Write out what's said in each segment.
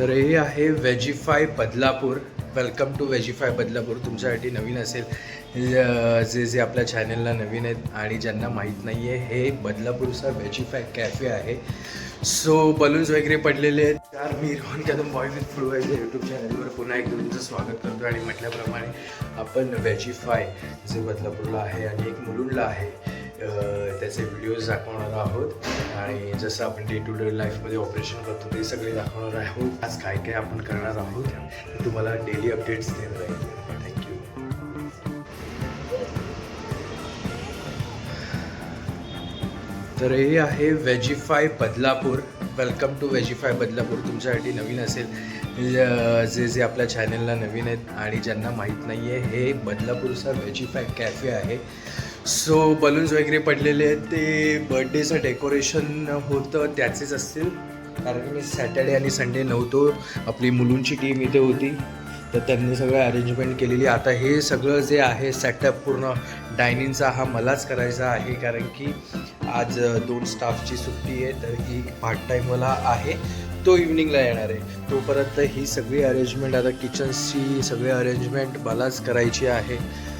तर हे आहे Vegify Badlapur. Welcome to Vegify Badlapur. तुमच्यासाठी नवीन असेल जे जे आपल्या चॅनलला नवीन आहेत आणि ज्यांना माहीत नाही आहे हे बदलापूरचा वेजिफाय कॅफे आहे. सो बलून्स वगैरे पडलेले आहेत. तर मी Rohan Kadam boy with flu आहे यूट्यूब चॅनलवर पुन्हा एकदा तुमचं स्वागत करतो आणि म्हटल्याप्रमाणे आपण वेजिफाय जे बदलापूरला आहे आणि एक मुलुंडला आहे त्याचे व्हिडिओज दाखवणार आहोत. आणि जसं आपण डे टू डे लाईफमध्ये ऑपरेशन करतो ते सगळे दाखवणार आहोत. आज काय काय आपण करणार आहोत ते तुम्हाला डेली अपडेट्स देत राहील थँक्यू तर हे आहे Vegify Badlapur. Welcome to Vegify Badlapur. तुमच्यासाठी नवीन असेल जे जे आपल्या चॅनलला नवीन आहेत आणि ज्यांना माहीत नाही आहे हे बदलापूरचा वेजिफाय कॅफे आहे. सो बलून्स वगैरे पडलेले आहेत. ते बर्थडेचं डेकोरेशन होतं त्याचेच असतील. कारण की मी सॅटर्डे आणि संडे नव्हतो. आपली मुलूंची टीम इथे होती. तर त्यांनी सगळं अरेंजमेंट केलेली. आता हे सगळं जे आहे सेटअप पूर्ण डायनिंगचा हा मलाच करायचा आहे. कारण की आज दोन स्टाफची सुट्टी आहे. तर ही पार्ट टाईम मला आहे. तो इव्हनिंगला येणार आहे. तोपर्यंत ही सगळी अरेंजमेंट आता किचन्सची सगळी अरेंजमेंट मलाच करायची आहे.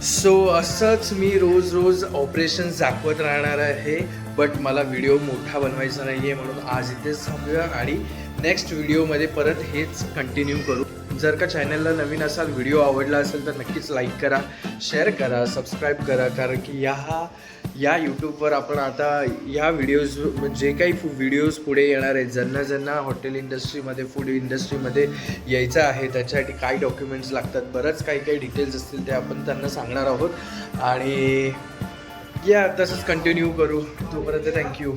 सो असंच मी रोज रोज ऑपरेशन्स दाखवत राहणार आहे बट मला व्हिडिओ मोठा बनवायचा नाही आहे म्हणून आज इथेच थांबूया आणि नेक्स्ट व्हिडिओमध्ये परत हेच कंटिन्यू करू. जर का चॅनलला नवीन असाल व्हिडिओ आवडला असेल तर नक्कीच लाईक करा शेअर करा सबस्क्राईब करा. कारण की या या यूट्यूबवर आपण आता या व्हिडिओज जे काही व्हिडिओज पुढे येणार आहेत ज्यांना ज्यांना हॉटेल इंडस्ट्रीमध्ये फूड इंडस्ट्रीमध्ये यायचं आहे त्याच्यासाठी काय डॉक्युमेंट्स लागतात बरंच काही काही डिटेल्स असतील ते आपण त्यांना सांगणार आहोत. आणि या तसंच कंटिन्यू करू. तोपर्यंत थँक्यू